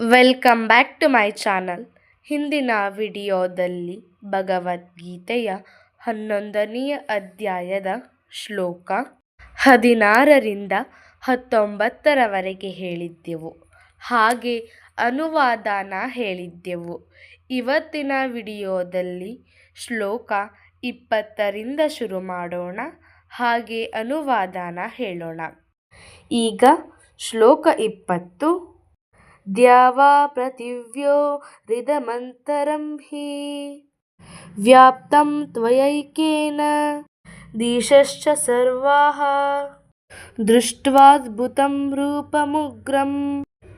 Welcome back to my channel. ಹಿಂದಿನ ವಿಡಿಯೋದಲ್ಲಿ ಭಗವದ್ಗೀತೆಯ ಹನ್ನೊಂದನೆಯ ಅಧ್ಯಾಯದ ಶ್ಲೋಕ ಹದಿನಾರರಿಂದ ಹತ್ತೊಂಬತ್ತರವರೆಗೆ ಹೇಳಿದ್ದೆವು. ಹಾಗೆ ಅನುವಾದನ ಹೇಳಿದ್ದೆವು. ಇವತ್ತಿನ ವಿಡಿಯೋದಲ್ಲಿ ಶ್ಲೋಕ ಇಪ್ಪತ್ತರಿಂದ ಶುರು ಮಾಡೋಣ. ಹಾಗೆ ಅನುವಾದನ ಹೇಳೋಣ. ಈಗ ಶ್ಲೋಕ ಇಪ್ಪತ್ತು द्यावा पृथिव्यो हृदमन्तरं हि व्याप्तं त्वयैकेन दिशश्च सर्वाः दृष्ट्वाद्भुतं रूपमुग्रं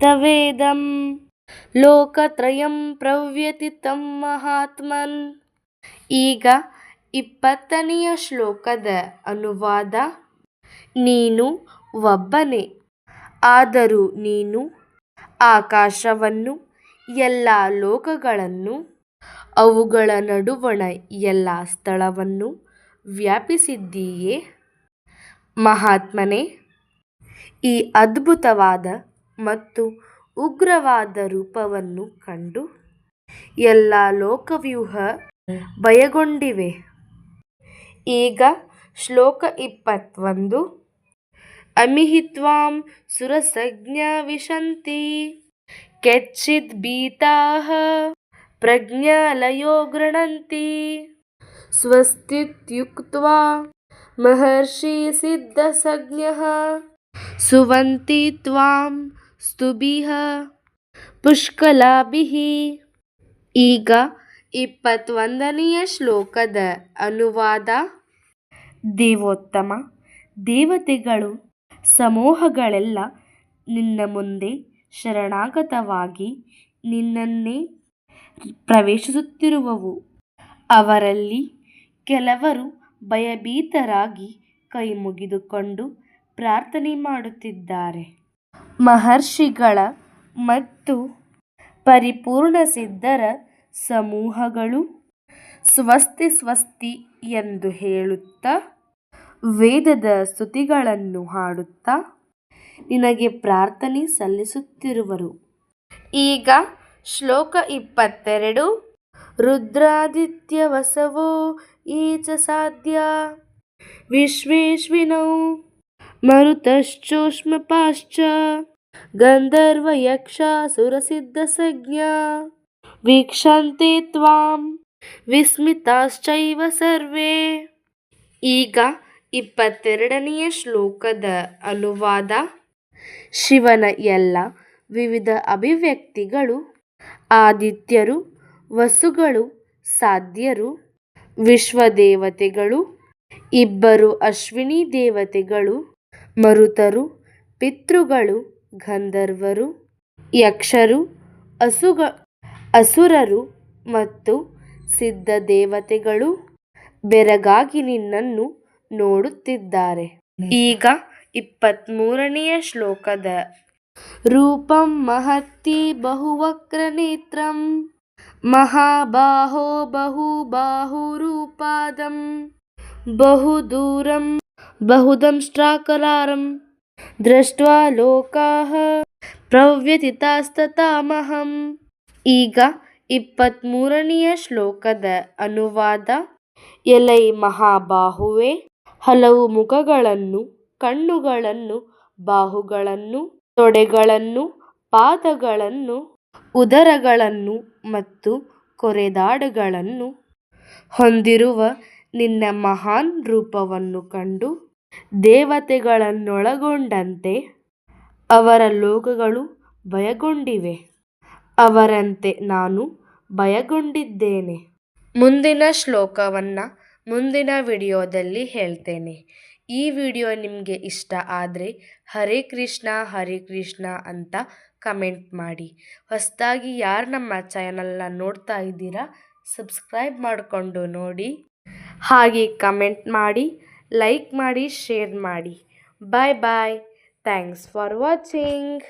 तवेदं ಲೋಕತ್ರಯಂ ಪ್ರವ್ಯತಿತಂ ಮಹಾತ್ಮನ್ ಈಗ ಇಪ್ಪತ್ತನೆಯ ಶ್ಲೋಕದ ಅನುವಾದ ನೀನು ಒಬ್ಬನೇ ಆದರೂ ನೀನು ಆಕಾಶವನ್ನು, ಎಲ್ಲ ಲೋಕಗಳನ್ನು, ಅವುಗಳ ನಡುವಣ ಎಲ್ಲ ಸ್ಥಳವನ್ನು ವ್ಯಾಪಿಸಿದ್ದೀಯೇ? ಮಹಾತ್ಮನೇ, ಈ ಅದ್ಭುತವಾದ ಮತ್ತು ಉಗ್ರವಾದ ರೂಪವನ್ನು ಕಂಡು ಎಲ್ಲ ಲೋಕವ್ಯೂಹ ಭಯಗೊಂಡಿವೆ. ಈಗ ಶ್ಲೋಕ ಇಪ್ಪತ್ತೊಂದು ಅಮಿಹಿತ್ವಾಂ ಸುರಸಜ್ಞ ವಿಶಂತಿ ಕೆಚ್ಚಿದ್ ಬೀತಾಹ ಪ್ರಜ್ಞಾಲಯೋ ಗೃಣಂತಿ ಸ್ವಸ್ತಿತ್ಯುಕ್ತ ಮಹರ್ಷಿ ಸಿದ್ಧಸಜ್ಞ ಸುವಂತಿ ತ್ವಾಂ ಸ್ತುಬಿಹ ಪುಷ್ಕಲಾಭಿಃ ಈಗ ಇಪ್ಪತ್ತೊಂದನೆಯ ಶ್ಲೋಕದ ಅನುವಾದ ದೇವೋತ್ತಮ ದೇವತೆಗಳು ಸಮೂಹಗಳೆಲ್ಲ ನಿನ್ನ ಮುಂದೆ ಶರಣಾಗತವಾಗಿ ನಿನ್ನನ್ನೇ ಪ್ರವೇಶಿಸುತ್ತಿರುವವು. ಅವರಲ್ಲಿ ಕೆಲವರು ಭಯಭೀತರಾಗಿ ಕೈ ಮುಗಿದುಕೊಂಡು ಪ್ರಾರ್ಥನೆ ಮಾಡುತ್ತಿದ್ದಾರೆ. ಮಹರ್ಷಿಗಳ ಮತ್ತು ಪರಿಪೂರ್ಣ ಸಿದ್ಧರ ಸಮೂಹಗಳು ಸ್ವಸ್ತಿ ಸ್ವಸ್ತಿ ಎಂದು ಹೇಳುತ್ತಾ ವೇದದ ಸ್ತುತಿಗಳನ್ನು ಹಾಡುತ್ತಾ ನಿನಗೆ ಪ್ರಾರ್ಥನೆ ಸಲ್ಲಿಸುತ್ತಿರುವರು. ಈಗ ಶ್ಲೋಕ ಇಪ್ಪತ್ತೆರಡು. ರುದ್ರಾದಿತ್ಯ ವಸವೋ ಈಚ ಸಾಧ್ಯ? ವಿಶ್ವೇಶ್ವಿನೌ ಮರುತಶ್ಚೋಷ್ಮಪಾಶ್ಚ ಗಂಧರ್ವ ಯಕ್ಷ ಸುರಸಿದ್ಧಸಜ್ಞಾ ವೀಕ್ಷಂತೆ ತ್ವಾಂ ವಿಸ್ಮಿತಾಶ್ಚೈವ ಸರ್ವೇ. ಈಗ ಇಪ್ಪತ್ತೆರಡನೆಯ ಶ್ಲೋಕದ ಅನುವಾದ ಶಿವನ ಎಲ್ಲ ವಿವಿಧ ಅಭಿವ್ಯಕ್ತಿಗಳು, ಆದಿತ್ಯರು, ವಸುಗಳು, ಸಾಧ್ಯರು, ವಿಶ್ವದೇವತೆಗಳು, ಇಬ್ಬರು ಅಶ್ವಿನಿ ದೇವತೆಗಳು, ಮರುತರು, ಪಿತೃಗಳು, ಗಂಧರ್ವರು, ಯಕ್ಷರು, ಅಸುಗ, ಅಸುರರು ಮತ್ತು ಸಿದ್ಧ ದೇವತೆಗಳು. ಬೆರಗಾಗಿ ನಿನ್ನನ್ನು ನೋಡುತ್ತಿದ್ದಾರೆ. ಈಗ ಇಪ್ಪತ್ತ್ಮೂರನೆಯ ಶ್ಲೋಕದ ರೂಪಂ ಮಹತ್ತಿ ಬಹುವಕ್ರನೇತ್ರಂ ಮಹಾಬಾಹೋ ಬಹುಬಾಹುರೂಪಾದಂ ಬಹುದೂರಂ ಬಹುದಂಷ್ಟ್ರಾಕರಾರಂ ದೃಷ್ಟ್ವಾ ಲೋಕಾಃ ಪ್ರವ್ಯತಿತಾಸ್ತತಾಮಹಂ ಈಗ ಇಪ್ಪತ್ತ್ಮೂರನೆಯ ಶ್ಲೋಕದ ಅನುವಾದ ಎಲೈ ಮಹಾಬಾಹುವೆ ಹಲವು ಮುಖಗಳನ್ನು, ಕಣ್ಣುಗಳನ್ನು, ಬಾಹುಗಳನ್ನು, ತೊಡೆಗಳನ್ನು, ಪಾದಗಳನ್ನು, ಉದರಗಳನ್ನು ಮತ್ತು ಕೊರೆದಾಡುಗಳನ್ನು ಹೊಂದಿರುವ ನಿನ್ನ ಮಹಾನ್ ರೂಪವನ್ನು ಕಂಡು ದೇವತೆಗಳನ್ನೊಳಗೊಂಡಂತೆ ಅವರ ಲೋಕಗಳು ಭಯಗೊಂಡಿವೆ. ಅವರಂತೆ ನಾನು ಭಯಗೊಂಡಿದ್ದೇನೆ. ಮುಂದಿನ ಶ್ಲೋಕವನ್ನು ಮುಂದಿನ ವಿಡಿಯೋದಲ್ಲಿ ಹೇಳ್ತೇನೆ. ಈ ವಿಡಿಯೋ ನಿಮಗೆ ಇಷ್ಟ ಆದರೆ ಹರೇ ಕೃಷ್ಣ ಹರೇ ಕೃಷ್ಣ ಅಂತ ಕಮೆಂಟ್ ಮಾಡಿ. ಹೊಸದಾಗಿ ಯಾರು ನಮ್ಮ ಚಾನಲ್ನ ನೋಡ್ತಾ ಇದ್ದೀರಾ ಸಬ್ಸ್ಕ್ರೈಬ್ ಮಾಡಿಕೊಂಡು ನೋಡಿ. ಹಾಗೆ ಕಮೆಂಟ್ ಮಾಡಿ ಲೈಕ್ ಮಾಡಿ ಶೇರ್ ಮಾಡಿ. Bye bye thanks for watching